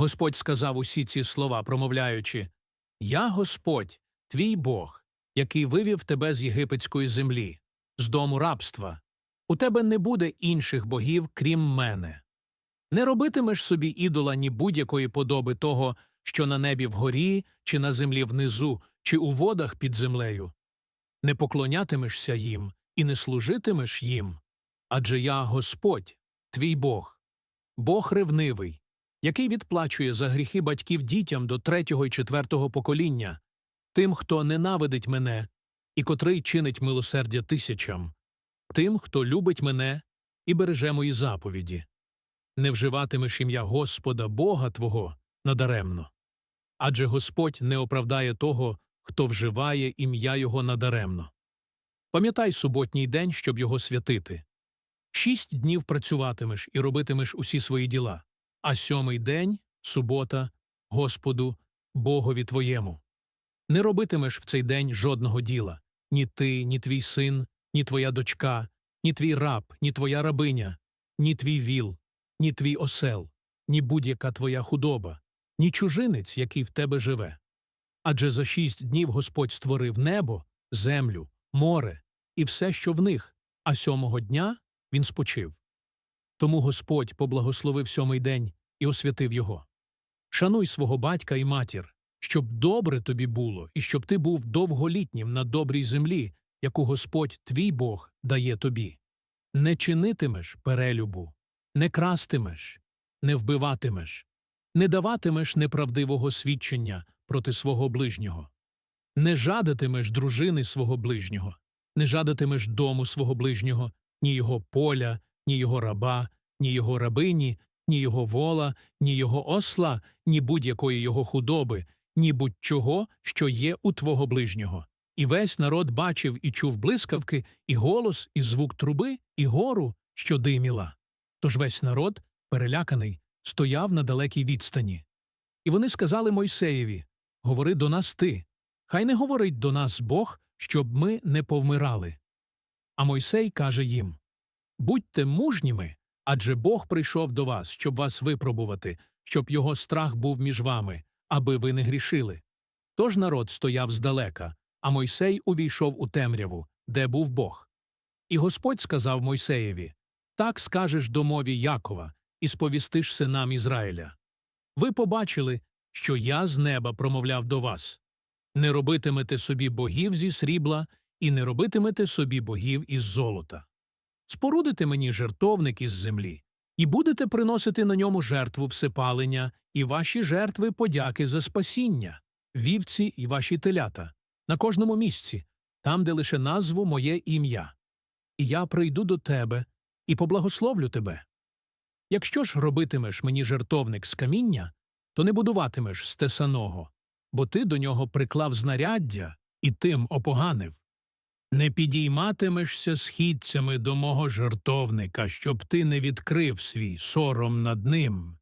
Господь сказав усі ці слова, промовляючи Я Господь, твій Бог, який вивів тебе з єгипетської землі, з дому рабства. У тебе не буде інших богів, крім мене. Не робитимеш собі ідола ні будь-якої подоби того, що на небі вгорі, чи на землі внизу, чи у водах під землею. Не поклонятимешся їм і не служитимеш їм. Адже я Господь, твій Бог, Бог ревнивий, який відплачує за гріхи батьків дітям до третього і четвертого покоління, тим, хто ненавидить мене і котрий чинить милосердя тисячам, тим, хто любить мене і береже мої заповіді. Не вживатимеш ім'я Господа Бога Твого надаремно. Адже Господь не оправдає того, хто вживає ім'я Його надаремно. Пам'ятай суботній день, щоб його святити. Шість днів працюватимеш і робитимеш усі свої діла, а сьомий день субота, Господу, Богові твоєму. Не робитимеш в цей день жодного діла ні ти, ні твій син, ні твоя дочка, ні твій раб, ні твоя рабиня, ні твій віл, ні твій осел, ні будь-яка твоя худоба, ні чужинець, який в тебе живе. Адже за шість днів Господь створив небо, землю, море і все, що в них, а сьомого дня він спочив. Тому Господь поблагословив сьомий день і освятив його. Шануй свого батька і матір, щоб добре тобі було, і щоб ти був довголітнім на добрій землі, яку Господь твій Бог дає тобі. Не чинитимеш перелюбу, не крастимеш, не вбиватимеш, не даватимеш неправдивого свідчення проти свого ближнього, не жадатимеш дружини свого ближнього, не жадатимеш дому свого ближнього, ні його поля, ні його раба, ні його рабині, ні його вола, ні його осла, ні будь-якої його худоби, ні будь-чого, що є у твого ближнього. І весь народ бачив і чув блискавки, і голос, і звук труби, і гору, що диміла. Тож весь народ, переляканий, стояв на далекій відстані. І вони сказали Мойсеєві Говори до нас ти. Хай не говорить до нас Бог, щоб ми не повмирали. А Мойсей каже їм Будьте мужніми, адже Бог прийшов до вас, щоб вас випробувати, щоб його страх був між вами, аби ви не грішили. Тож народ стояв здалека, а Мойсей увійшов у темряву, де був Бог. І Господь сказав Мойсеєві Так скажеш домові Якова, і сповістиш синам Ізраїля. Ви побачили, що я з неба промовляв до вас не робитимете собі богів зі срібла і не робитимете собі богів із золота. Спорудите мені жертовник із землі, і будете приносити на ньому жертву всепалення і ваші жертви подяки за спасіння, вівці і ваші телята, на кожному місці, там, де лише назву моє ім'я. І я прийду до тебе і поблагословлю тебе. Якщо ж робитимеш мені жертовник з каміння, то не будуватимеш стесаного, бо ти до нього приклав знаряддя і тим опоганив. Не підійматимешся східцями до мого жертовника, щоб ти не відкрив свій сором над ним,